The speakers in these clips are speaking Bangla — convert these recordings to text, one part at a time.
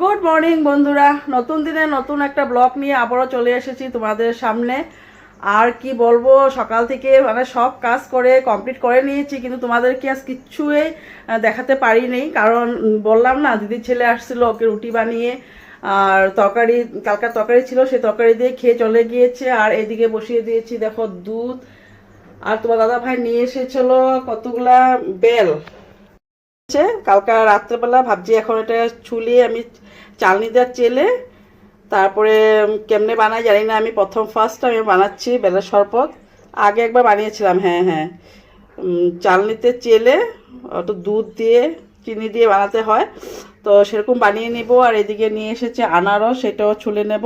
গুড মর্নিং বন্ধুরা। নতুন দিনে নতুন একটা ব্লগ নিয়ে আবারও চলে এসেছি তোমাদের সামনে। আর কি বলব, সকাল থেকে মানে সব কাজ করে কমপ্লিট করে নিয়েছি, কিন্তু তোমাদেরকে আজ কিচ্ছুই দেখাতে পারিনি। কারণ বললাম না, দিদির ছেলে আসছিল, ওকে রুটি বানিয়ে, আর তরকারি, কালকার তরকারি ছিল সেই তরকারি দিয়ে খেয়ে চলে গিয়েছে। আর এদিকে বসিয়ে দিয়েছি, দেখো, দুধ। আর তোমার দাদা ভাই নিয়ে এসেছিল কতগুলা বেল। হচ্ছে। কালকা রাত্রেবেলা ভাবছি এখন এটা ছুলিয়ে আমি চালনি দেওয়ার চেলে তারপরে কেমনে বানাই জানি না। আমি প্রথম ফার্স্ট আমি বানাচ্ছি বেলের শরবত। আগে একবার বানিয়েছিলাম হ্যাঁ হ্যাঁ। চালনিতে চেলে একটু দুধ দিয়ে, চিনি দিয়ে বানাতে হয়। তো সেরকম বানিয়ে নিব আর এদিকে নিয়ে এসেছে আনারস, সেটাও ছুলে নেব।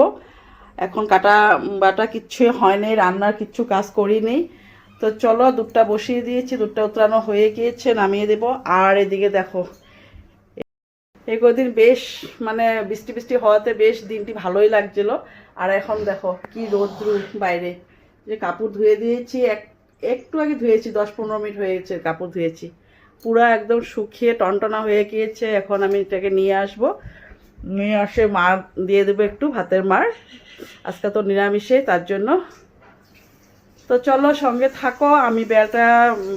এখন কাটা বাটা কিচ্ছুই হয়নি রান্নার কিচ্ছু কাজ করিনি তো চলো দুধটা বসিয়ে দিয়েছি, দুধটা উতরানো হয়ে গিয়েছে, নামিয়ে দেব। আর এদিকে দেখো এই কদিন বেশ মানে বৃষ্টি বৃষ্টি হওয়াতে বেশ দিনটি ভালোই লাগছিল। আর এখন দেখো কি রোদ্রু বাইরে, যে কাপড় ধুয়ে দিয়েছি, এক, একটু আগে ধুয়েছি, দশ পনেরো মিনিট হয়ে গেছে কাপড় ধুয়েছি। পুরো একদম শুকিয়ে টনটনা হয়ে গিয়েছে, এখন আমি এটাকে নিয়ে আসব। নিয়ে আসে মার দিয়ে দেবো একটু ভাতের মার। আজকে তো নিরামিষে, তার জন্য তো চলো সঙ্গে থাকো আমি বেড়াটা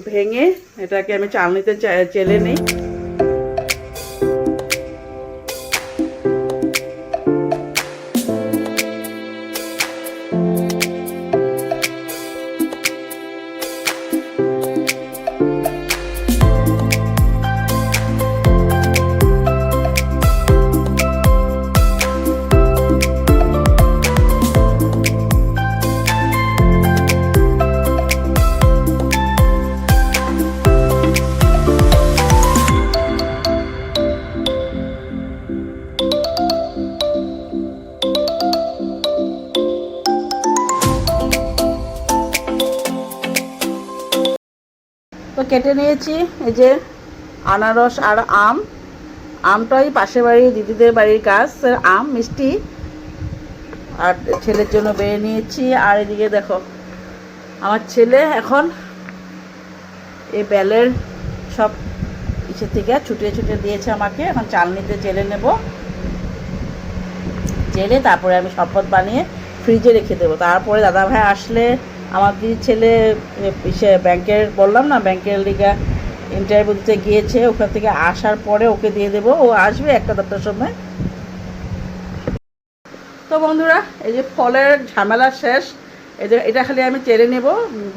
ভেঙে এটাকে আমি চালনিতে চেলে নিই। কেটে নিয়েছি, এই যে আনারস আর আম। আমটাই পাশের বাড়ির দিদিদের বাড়ির গাছ আম, মিষ্টি। আর ছেলের জন্য বেড়ে নিয়েছি, আর এদিকে দেখো, আমার ছেলে এখন এই বেলের সব ইসে থেকে ছুটিয়ে ছুটিয়ে দিয়েছে আমাকে, এখন চালনিতে চেলে নেব। চেলে তারপরে আমি শরবত বানিয়ে ফ্রিজে রেখে দেবো। তারপরে দাদা ভাই আসলে আমার দিদির ছেলে সে ব্যাংকের, বললাম না, ব্যাংকের লিগা ইন্টারভিউ দিতে গিয়েছে, ওখান থেকে আসার পরে ওকে দিয়ে দেবো, ও আসবে একটা দেড়টার সময়। তো বন্ধুরা, এই যে ফলের ঝামেলা শেষ যে এটা খালি আমি চেড়ে নেব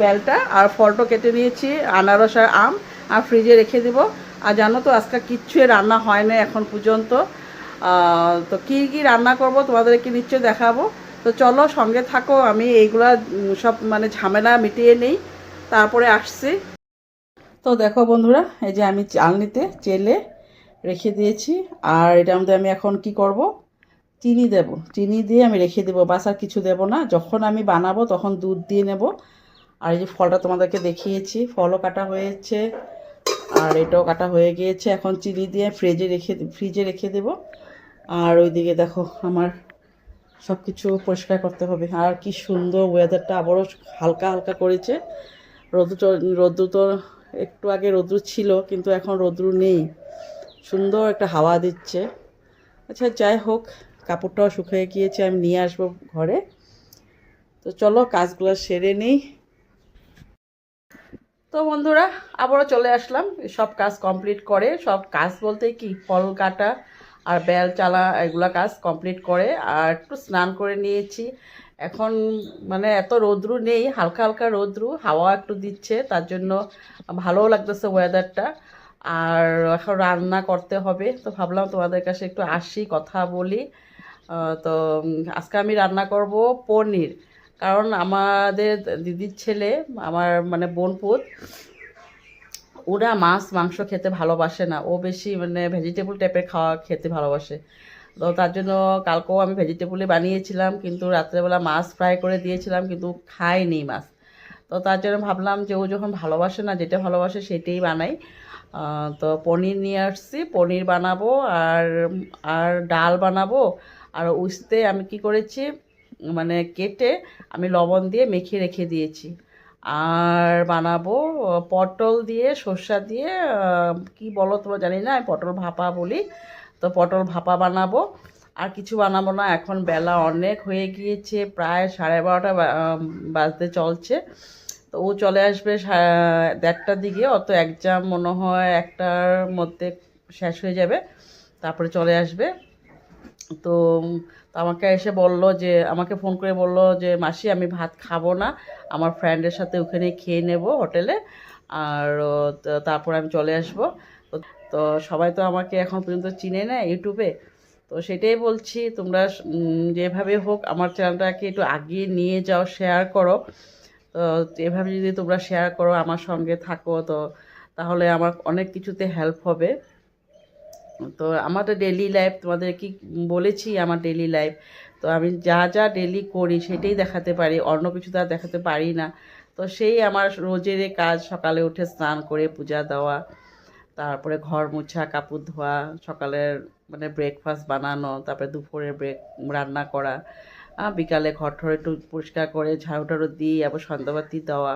বেলটা, আর ফলটা কেটে নিয়েছি, আনারস আর আম, আর ফ্রিজে রেখে দেবো। আর জানো তো, আজকে কিচ্ছুই রান্না হয় না এখন পর্যন্ত। তো কী কী রান্না করব তোমাদেরকে নিশ্চয়ই দেখাবো। তো চলো সঙ্গে থাকো, আমি এইগুলা সব মানে ঝামেলা মিটিয়ে নেই। তারপরে আসছি। তো দেখো বন্ধুরা, এই যে আমি চালনিতে চেলে রেখে দিয়েছি, আর এটার মধ্যে আমি এখন কি করব? চিনি দেব। চিনি দিয়ে আমি রেখে দেবো, বাস আর কিছু দেবো না। যখন আমি বানাবো তখন দুধ দিয়ে নেব। আর এই যে ফলটা তোমাদেরকে দেখিয়েছি, ফলও কাটা হয়েছে, আর এটাও কাটা হয়ে গিয়েছে। এখন চিনি দিয়ে ফ্রিজে রেখে ফ্রিজে রেখে দেবো। আর ওইদিকে দেখো আমার সব কিছু পরিষ্কার করতে হবে। আর কি সুন্দর ওয়েদারটা আবারও হালকা হালকা করেছে। রোদ্রু রোদ্রু তো একটু আগে রোদ্রু ছিল, কিন্তু এখন রোদ্রু নেই। সুন্দর একটা হাওয়া দিচ্ছে। আচ্ছা যাই হোক, কাপড়টাও শুকিয়ে গিয়েছে, আমি নিয়ে আসব ঘরে। তো চলো, কাজগুলো সেরে নিই। তো বন্ধুরা, আবারও চলে আসলাম। সব কাজ কমপ্লিট করে, সব কাজ বলতে কি, ফল কাটা আর বেল চালা এগুলা কাজ কমপ্লিট করে আর একটু স্নান করে নিয়েছি। এখন মানে এত রোদ্রু নেই, হালকা হালকা রোদ্রু, হাওয়া একটু দিচ্ছে, তার জন্য ভালোও লাগতেছে ওয়েদারটা আর এখন রান্না করতে হবে, তো ভাবলাম তোমাদের কাছে একটু আসি, কথা বলি। তো আজকে আমি রান্না করব পনির। কারণ আমাদের দিদির ছেলে, আমার মানে বোনপুত ওরা মাছ, মাংস খেতে ভালোবাসে না। ও বেশি মানে ভেজিটেবল টাইপের খাওয়া খেতে ভালোবাসে। তো তার জন্য কালকেও আমি ভেজিটেবলই বানিয়েছিলাম, কিন্তু রাত্রেবেলা মাছ ফ্রাই করে দিয়েছিলাম, কিন্তু খায়নি মাছ। তো তার জন্য ভাবলাম যে ও যখন ভালোবাসে না, যেটা ভালোবাসে সেটাই বানাই। তো পনির নিয়ে আসছি, পনির বানাবো আর আর ডাল বানাবো। আর উস্তে আমি কি করেছি মানে কেটে আমি লবণ দিয়ে মেখে রেখে দিয়েছি। আর বানাবো পটল দিয়ে, সর্ষা দিয়ে কি বলো তোমরা জানি না, আমি পটল ভাপা বলি। তো পটল ভাপা বানাবো। আর কিছু বানাবো না, এখন বেলা অনেক হয়ে গিয়েছে, প্রায় সাড়ে বারোটা বাজতে চলছে। তো ও চলে আসবে দেড়টার দিকে, অত এক্সাম মনে হয় একটার মধ্যে শেষ হয়ে যাবে, তারপরে চলে আসবে। তো আমাকে এসে বলল যে, আমাকে ফোন করে বলল যে, মাসি, আমি ভাত খাব না। আমার ফ্রেন্ডের সাথে ওখানে খেয়ে নেব হোটেলে। আর তারপর আমি চলে আসব। তো সবাই তো আমাকে এখন পর্যন্ত চিনে না ইউটিউবে। তো সেটাই বলছি, তোমরা যেভাবে হোক আমার চ্যানেলটাকে একটু আগিয়ে নিয়ে যাও শেয়ার করো। তো এভাবে যদি তোমরা শেয়ার করো আমার সঙ্গে থাকো, তো তাহলে আমার অনেক কিছুতে হেল্প হবে। তো আমার তো ডেলি লাইফ তোমাদের কি বলেছি আমার ডেলি লাইফ তো আমি যা যা ডেলি করি সেটাই দেখাতে পারি, অন্য কিছু তো আর দেখাতে পারি না। তো সেই আমার রোজের কাজ, সকালে উঠে স্নান করে পূজা দেওয়া, তারপরে ঘর মোছা, কাপড় ধোয়া সকালের মানে ব্রেকফাস্ট বানানো, তারপরে দুপুরে ব্রেক রান্না করা বিকালে ঘর ঠর একটু পরিষ্কার করে ঝাড়ু টাড়ু দিই আবার সন্ধ্যাবাতি দেওয়া।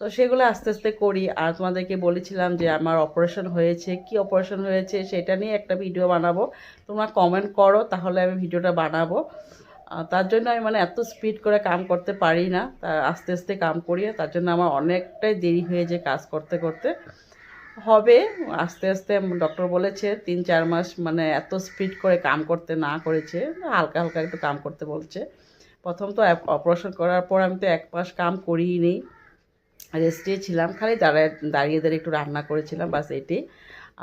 তো সেগুলো আস্তে আস্তে করি। আর তোমাদেরকে বলেছিলাম যে আমার অপারেশন হয়েছে। কি অপারেশন হয়েছে সেটা নিয়ে একটা ভিডিও বানাবো। তোমরা কমেন্ট করো, তাহলে আমি ভিডিওটা বানাবো। তার জন্য আমি মানে এত স্পিড করে কাম করতে পারি না। তা আস্তে আস্তে কাম করি। তার জন্য আমার অনেকটাই দেরি হয়ে যায় কাজ করতে করতে। হবে, আস্তে আস্তে ডক্টর বলেছে তিন চার মাস মানে এত স্পিড করে কাম করতে না করেছে। হালকা হালকা একটু কাম করতে বলছে। প্রথম তো অপারেশন করার পর আমি তো এক মাস কাম করিই নি। রেস্টে ছিলাম, খালি দাঁড়ায়, দাঁড়িয়ে দাঁড়িয়ে একটু রান্না করেছিলাম, বাস এটি।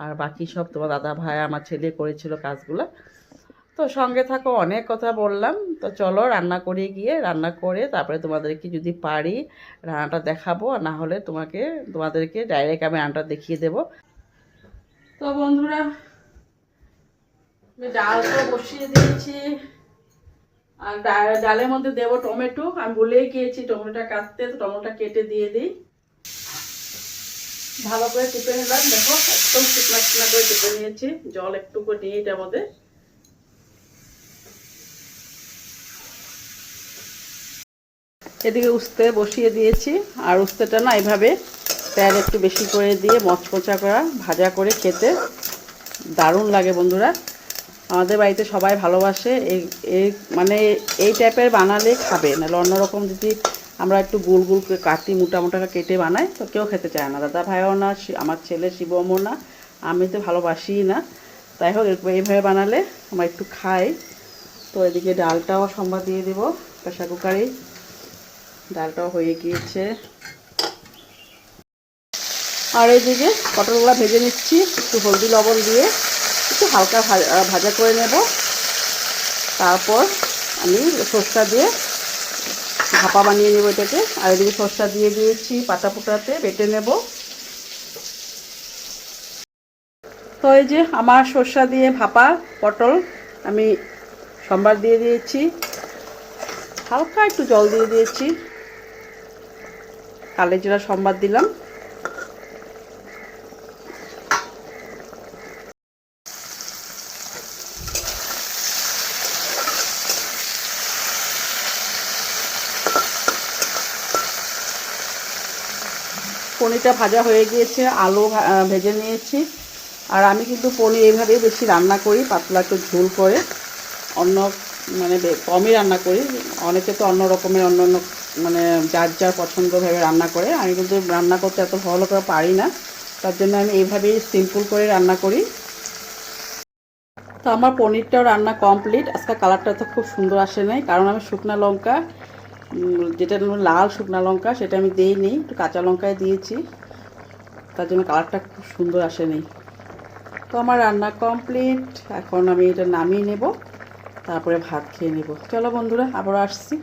আর বাকি সব তোমার দাদা ভাই, আমার ছেলে করেছিল কাজগুলো। তো সঙ্গে থাকো, অনেক কথা বললাম। তো চলো, রান্না করে গিয়ে, রান্না করে তারপরে তোমাদেরকে যদি পারি রান্নাটা দেখাবো, আর না হলে তোমাকে, তোমাদেরকে ডাইরেক্ট আমি রান্নাটা দেখিয়ে দেবো। তো বন্ধুরা ডাল তো বসিয়ে দিয়েছি। আর ডালের মধ্যে দেবো টমেটো। আমি ভুলেই গিয়েছি, টমেটোটা কাটতে, তো টমেটোটা কেটে দিয়ে দিই। ভালো করে টিপে নিলাম। দেখো, একদম শুকনা শুকনা করে টিপে নিয়েছি। জল একটু করে নিয়ে এটার মধ্যে। এদিকে উস্তে বসিয়ে দিয়েছি। আর উস্তেটা না এইভাবে তেল একটু বেশি করে দিয়ে মচমচা করা, ভাজা করে খেতে দারুণ লাগে বন্ধুরা। আমাদের বাড়িতে সবাই ভালোবাসে, এই মানে এই টাইপের বানালে খাবে। নাহলে অন্যরকম যদি আমরা একটু গোল গোল করে কাটি, মোটা কেটে বানাই, তো কেউ খেতে চায় না। দাদা ভাইও না আমার ছেলে শিবমও না, আমি তো ভালোবাসি না। তাই হোক, এরকম এইভাবে বানালে আমরা একটু খাই। তো এদিকে ডালটাও সম্বাদ দিয়ে দেবো প্রেশার কুকারে। ডালটাও হয়ে গিয়েছে। আর এইদিকে পটলগুলো ভেজে নিচ্ছি, একটু হলদি লবণ দিয়ে। একটু হালকা ভাজা করে নেব। তারপর আমি সর্ষা দিয়ে ভাপা বানিয়ে নেব এটাকে। আর এদিকে সর্ষা দিয়ে দিয়েছি পাতা পুটাতে বেটে নেব। তো এই যে আমার সর্ষা দিয়ে ভাপা, পটল আমি সম্বার দিয়ে দিয়েছি। হালকা একটু জল দিয়ে দিয়েছি। কালে জিরা সম্বাদ দিলাম। পনিরটা ভাজা হয়ে গিয়েছে, আলু ভেজে নিয়েছি। আর আমি কিন্তু পনির এইভাবেই বেশি রান্না করি, পাতলা একটু ঝোল করে। অন্য মানে কমই রান্না করি। অনেকে তো অন্য রকমের, অন্য অন্য মানে যার যার পছন্দ ভেবে রান্না করে। আমি কিন্তু রান্না করতে এত ভালো করে পারি না। তার জন্য আমি এইভাবেই সিম্পল করে রান্না করি। তো আমার পনিরটাও রান্না কমপ্লিট আজকে কালারটা তো খুব সুন্দর আসে নাই, কারণ আমি শুকনা লঙ্কা যেটা লাল শুকনো লঙ্কা, সেটা আমি দিইনি, একটু কাঁচা লঙ্কায় দিয়েছি। তার জন্য কালারটা খুব সুন্দর আসেনি। তো আমার রান্না কমপ্লিট। এখন আমি এটা নামিয়ে নেব, তারপরে ভাত খেয়ে নেব। চলো বন্ধুরা, আবারও আসছি।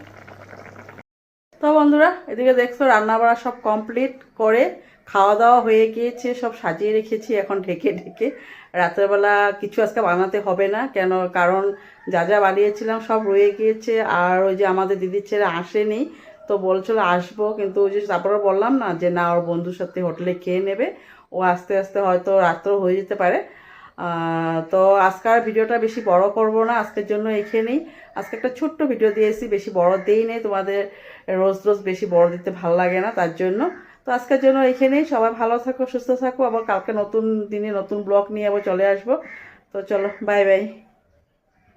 বন্ধুরা, এদিকে দেখছ রান্না বাড়া সব কমপ্লিট করে খাওয়া দাওয়া হয়ে গিয়েছে, সব সাজিয়ে রেখেছি এখন ঢেকে ঢেকে। রাত্রেবেলা কিছু আজকে বানাতে হবে না, কেন কারণ যা যা বানিয়েছিলাম সব রয়ে গিয়েছে, আর ওই যে আমাদের দিদির ছেলে আসেনি, তো বলছিল আসব, কিন্তু ওই যে তারপরে বললাম না যে না, ওর বন্ধুর সাথে হোটেলে খেয়ে নেবে, ও আস্তে আস্তে হয়তো রাত্র হয়ে যেতে পারে। তো আজকের ভিডিওটা বেশি বড় করব না, আজকের জন্য এখানেই। আজকে একটা ছোট্ট ভিডিও দিয়েছি বেশি বড় দিই নেই, তোমাদের রোজ রোজ বেশি বড় দিতে ভালো লাগে না, তার জন্য। তো আজকের জন্য এখানেই, সবাই ভালো থাকো, সুস্থ থাকো, আবার কালকে নতুন দিনে নতুন ব্লগ নিয়ে আবার চলে আসব। তো চলো বাই বাই